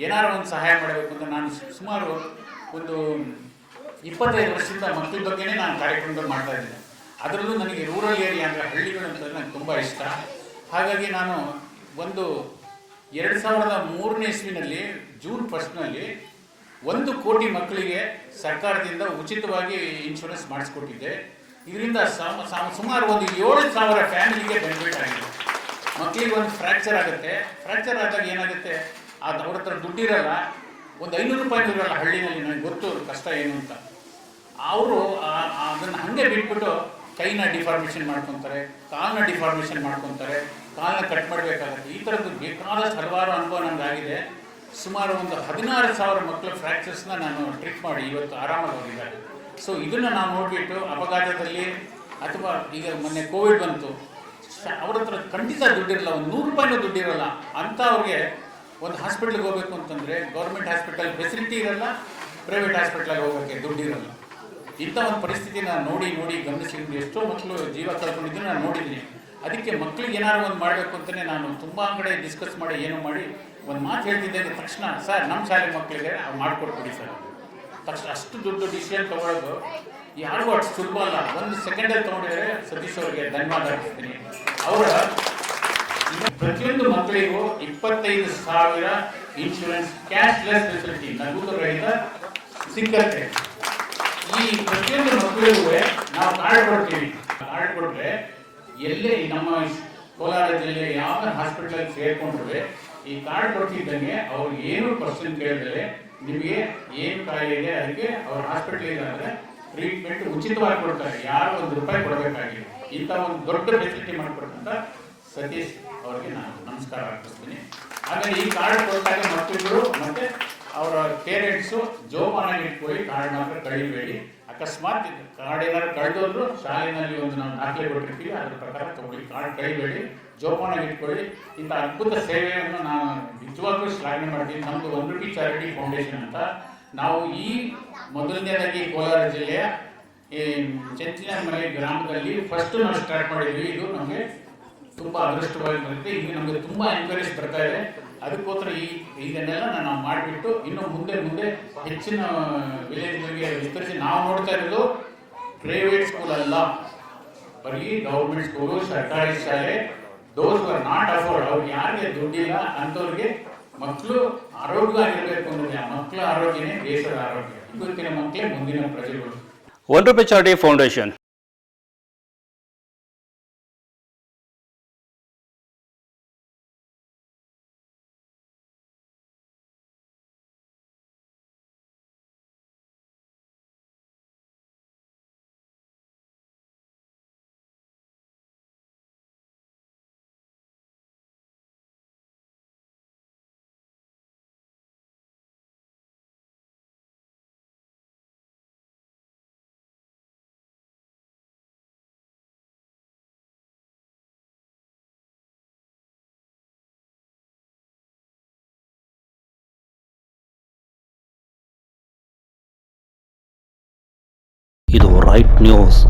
ಏನಾರು ಒಂದು ಸಹಾಯ ಮಾಡಬೇಕು ಅಂತ ನಾನು ಸುಮಾರು ಒಂದು ಇಪ್ಪತ್ತೈದು ವರ್ಷದಿಂದ ಮಕ್ಕಳ ಬಗ್ಗೆನೇ ನಾನು ಕಾರ್ಯಕ್ರಮಗಳು ಮಾಡ್ತಾ ಇದ್ದೀನಿ. ಅದರಲ್ಲೂ ನನಗೆ ರೂರಲ್ ಏರಿಯಾ ಅಂದರೆ ಹಳ್ಳಿಗಳು ಅಂತಂದರೆ ನನಗೆ ತುಂಬ ಇಷ್ಟ. ಹಾಗಾಗಿ ನಾನು ಒಂದು ಎರಡು ಸಾವಿರದ ಮೂರನೇ ಇಸ್ವಿನಲ್ಲಿ ಜೂನ್ ಫಸ್ಟ್ನಲ್ಲಿ ಒಂದು ಕೋಟಿ ಮಕ್ಕಳಿಗೆ ಸರ್ಕಾರದಿಂದ ಉಚಿತವಾಗಿ ಇನ್ಶೂರೆನ್ಸ್ ಮಾಡಿಸ್ಕೊಟ್ಟಿದ್ದೆ. ಇದರಿಂದ ಸಮ- ಸಮ- ಸುಮಾರು ಒಂದು ಏಳು ಸಾವಿರ ಫ್ಯಾಮಿಲಿಗೆ ಬೆನಿಫಿಟ್ ಆಗಿದೆ. ಮಕ್ಕಳಿಗೆ ಒಂದು ಫ್ರ್ಯಾಕ್ಚರ್ ಆಗುತ್ತೆ. ಫ್ರ್ಯಾಕ್ಚರ್ ಆದಾಗ ಏನಾಗುತ್ತೆ? ಅದು ಅವ್ರ ಹತ್ರ ದುಡ್ಡಿರಲ್ಲ, ಒಂದು ಐನೂರು ರೂಪಾಯಿ ಇರಲ್ಲ ಹಳ್ಳಿನಲ್ಲಿ, ನನಗೆ ಗೊತ್ತು ಕಷ್ಟ ಏನು ಅಂತ. ಅವರು ಅದನ್ನು ಹಾಗೆ ಬಿಟ್ಬಿಟ್ಟು ಕೈನ ಡಿಫಾರ್ಮೇಷನ್ ಮಾಡ್ಕೊತಾರೆ ಕಾಲನ್ನ ಡಿಫಾರ್ಮೇಷನ್ ಮಾಡ್ಕೊತಾರೆ ಕಾಲನ್ನ ಕಟ್ ಮಾಡಬೇಕಾಗುತ್ತೆ. ಈ ಥರದ್ದು ಬೇಕಾದಷ್ಟು ಹಲವಾರು ಅನುಭವ ನನಗಾಗಿದೆ ಸುಮಾರು ಒಂದು ಹದಿನಾರು ಸಾವಿರ ಮಕ್ಕಳ ಫ್ರ್ಯಾಕ್ಚರ್ಸ್ನ ನಾನು ಟ್ರೀಟ್ ಮಾಡಿ ಇವತ್ತು ಆರಾಮಾಗಿ ಹೋಗಿದ್ದಾರೆ ಸೊ ಇದನ್ನು ನಾವು ನೋಡಿಬಿಟ್ಟು ಅಪಘಾತದಲ್ಲಿ ಅಥವಾ ಈಗ ಮೊನ್ನೆ ಕೋವಿಡ್ ಬಂತು ಅವ್ರ ಹತ್ರ ಖಂಡಿತ ದುಡ್ಡಿರಲ್ಲ, ಒಂದು ನೂರು ರೂಪಾಯಿನೂ ದುಡ್ಡಿರಲ್ಲ ಅಂತ ಅವ್ರಿಗೆ ಒಂದು ಹಾಸ್ಪಿಟ್ಲಿಗೆ ಹೋಗ್ಬೇಕು ಅಂತಂದರೆ ಗೌರ್ಮೆಂಟ್ ಹಾಸ್ಪಿಟಲ್ ಫೆಸಿಲಿಟಿ ಇರಲ್ಲ ಪ್ರೈವೇಟ್ ಹಾಸ್ಪಿಟ್ಲಾಗೆ ಹೋಗೋಕ್ಕೆ ದುಡ್ಡಿರಲ್ಲ ಇಂಥ ಒಂದು ಪರಿಸ್ಥಿತಿ ನಾನು ನೋಡಿ ನೋಡಿ ಗಮನಿಸಿದ್ದೀನಿ ಎಷ್ಟೋ ಮಕ್ಕಳು ಜೀವ ಕಳ್ಕೊಂಡಿದ್ರು ನಾನು ನೋಡಿದ್ದೀನಿ. ಅದಕ್ಕೆ ಮಕ್ಕಳಿಗೆ ಏನಾದ್ರು ಒಂದು ಮಾಡಬೇಕು ಅಂತಲೇ ನಾನು ತುಂಬ ಕಡೆ ಡಿಸ್ಕಸ್ ಮಾಡಿ, ಏನೋ ಮಾಡಿ ಒಂದು ಮಾತು ಹೇಳ್ತಿದ್ದೆ ತಕ್ಷಣ, ಸರ್ ನಮ್ಮ ಶಾಲೆ ಮಕ್ಕಳಿಗೆ ಅವ್ರು ಮಾಡಿಕೊಟ್ಬಿಡಿ ಸರ್. ತಕ್ಷಣ ಅಷ್ಟು ದುಡ್ಡು ಡಿಸಿಷನ್ ತಗೊಳ್ಳೋದು ಯಾರಿಗೂ ಅಷ್ಟು ಸುಲಭ ಅಲ್ಲ. ಒಂದು ಸೆಕೆಂಡಲ್ಲಿ ತೊಗೊಂಡಿದ್ರೆ ಸತೀಶ್ ಅವರಿಗೆ ಧನ್ಯವಾದ ಅರ್ಪಿಸ್ತೀನಿ. ಅವರ ಪ್ರತಿಯೊಂದು ಮಕ್ಕಳಿಗೂ ಇಪ್ಪತ್ತೈದು ಸಾವಿರ ಇನ್ಶೂರೆನ್ಸ್ ಕ್ಯಾಶ್ಲೆಸ್ ಫೆಸಿಲಿಟಿ ನಗದು ರಹಿತ ಸಿಕ್ಕತ್ತೆ ಈ ಪ್ರತಿಯೊಂದು ಮಕ್ಕಳಿಗೂ ನಾವು ಕಾರ್ಡ್ ಕೊಡ್ತೀವಿ. ಕಾರ್ಡ್ ಕೊಟ್ಟರೆ ಎಲ್ಲೇ ನಮ್ಮ ಕೋಲಾರ ಜಿಲ್ಲೆ ಯಾವ ಹಾಸ್ಪಿಟಲ್ ಸೇರ್ಕೊಂಡ್ರೆ ಈ ಕಾರ್ಡ್ ಕೊಡ್ತಿದ್ದಂಗೆ ಅವ್ರು ಏನು ಕ್ವಶನ್ ಕೇಳಿದ್ರೆ ನಿಮಗೆ ಏನು ಕಾಯಿಲೆ ಇದೆ ಅದಕ್ಕೆ ಅವ್ರ ಹಾಸ್ಪಿಟಲ್ ಆದರೆ ಟ್ರೀಟ್ಮೆಂಟ್ ಉಚಿತವಾಗಿ ಕೊಡ್ತಾರೆ. ಯಾರು ಒಂದು ರೂಪಾಯಿ ಕೊಡಬೇಕಾಗಿಲ್ಲ. ಇಂಥ ಒಂದು ದೊಡ್ಡ ಫೆಸಿಲಿಟಿ ಮಾಡಿಕೊಟ್ಟಂತ ಸತೀಶ್ ಅವರಿಗೆ ನಾನು ನಮಸ್ಕಾರ ಅರ್ಪಿಸ್ತೀನಿ. ಆಮೇಲೆ ಈ ಕಾರ್ಡ್ ಕೊಟ್ಟಾಗ ಮಕ್ಕಳು ಮತ್ತೆ ಅವರ ಪೇರೆಂಟ್ಸು ಜೋಪಾನ ಇಟ್ಕೊಳ್ಳಿ ಕಾರ್ಡ್ ಮಾತ್ರ ಕಳಿಬೇಡಿ. ಅಕಸ್ಮಾತ್ ಕಾರ್ಡ್ ಏನಾದ್ರು ಕಳೆದೋದ್ರು ಶಾಲೆಯಲ್ಲಿ ಒಂದು ನಾವು ದಾಖಲೆ ಕೊಟ್ಟಿರ್ತೀವಿ, ಅದ್ರ ಪ್ರಕಾರ ತಗೊಳ್ಳಿ. ಕಾರ್ಡ್ ಕಳಿಬೇಡಿ ಜೋಪಾನಾಗಿ ಇಟ್ಕೊಳ್ಳಿ. ಇಂಥ ಅದ್ಭುತ ಸೇವೆಯನ್ನು ನಾನು ನಿಜವಾಗ್ಲೂ ಶ್ಲಾಘನೆ ಮಾಡ್ತೀನಿ. ನಮ್ಮದು ಒಂದು ಟಿ ಚಾರಿಟಿ ಫೌಂಡೇಶನ್ ಅಂತ. ನಾವು ಈ ಮೊದಲನೇದಾಗಿ ಕೋಲಾರ ಜಿಲ್ಲೆಯ, ಈ ಚೆಂಚಿನಮಲೆ ಗ್ರಾಮದಲ್ಲಿ ಫಸ್ಟ್ ನಾವು ಸ್ಟಾರ್ಟ್ ಮಾಡಿದ್ವಿ. ಇದು ನಮಗೆ ತುಂಬ ಅದೃಷ್ಟವಾಗಿ ಬರುತ್ತೆ ನಮಗೆ ತುಂಬ ಎನ್ಕರೇಜ್ ಬರ್ತಾ ಇದೆ. ಅದಕ್ಕೋಸ್ಕರ ಈ ಇದನ್ನೆಲ್ಲ ನಾವು ಮಾಡಿಬಿಟ್ಟು ಇನ್ನು ಮುಂದೆ ಮುಂದೆ ಹೆಚ್ಚಿನ ವಿಲೇಜ್ಗಳಿಗೆ ವಿಸ್ತರಿಸಿ ನಾವು ನೋಡ್ತಾ ಇರೋದು ಪ್ರೈವೇಟ್ ಸ್ಕೂಲ್ ಅಲ್ಲ. ಬರೀ ಗೌರ್ಮೆಂಟ್ ಸ್ಕೂಲು ಸರ್ಕಾರಿ ಶಾಲೆ. ದೋಸ್ ಆರ್ ನಾಟ್ ಅಫೋರ್ಡ್ ಅವ್ರಿಗೆ ಯಾರಿಗೆ ದುಡ್ಡಿಲ್ಲ ಅಂಥವ್ರಿಗೆ ಮಕ್ಕಳು ಆರೋಗ್ಯವಾಗಿರಬೇಕು ಅಂದ್ರೆ ಆ ಮಕ್ಕಳ ಆರೋಗ್ಯನೇ ದೇಶದ ಆರೋಗ್ಯ. ಇವತ್ತಿನ ಮಕ್ಕಳೇ ಮುಂದಿನ ಪ್ರಜೆಗಳು. One rupee charity foundation right news.